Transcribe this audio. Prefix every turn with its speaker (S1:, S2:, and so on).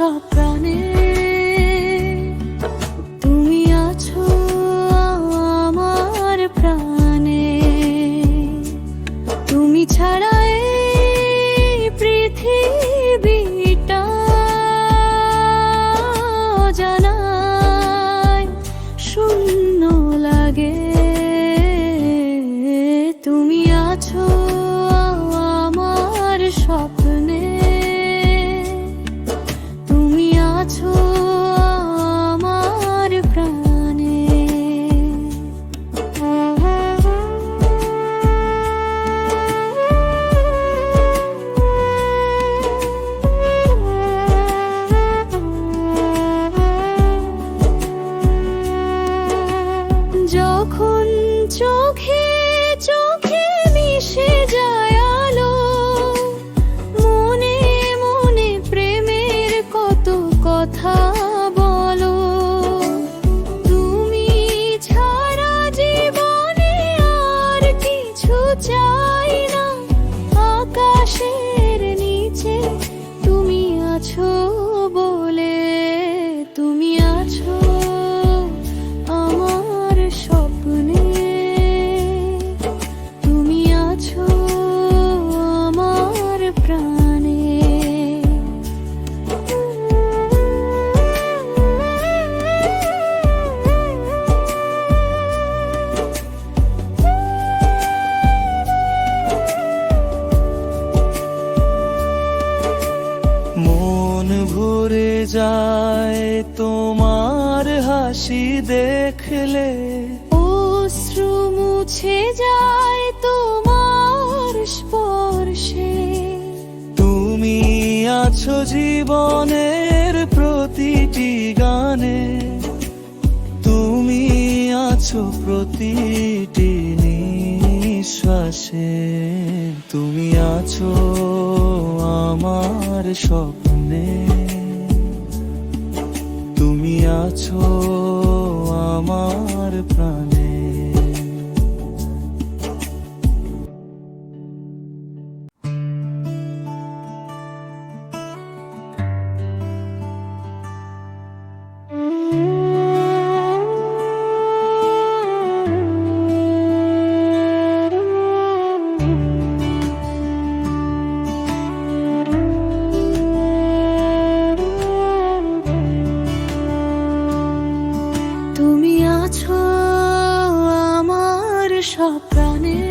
S1: Stop running คนโชค
S2: เฮ যায় তোমার হাসি দেখলে।
S1: অশ্রু মুছে যায় তোমার স্পর্শে।
S2: তুমি আছো জীবনের প্রতিটি গানে। তুমি আছো প্রতিটি নিঃশ্বাসে। তুমি আছো আমার স্বপ্নে। আছো আমার প্রাণে।
S1: সব প্রাণে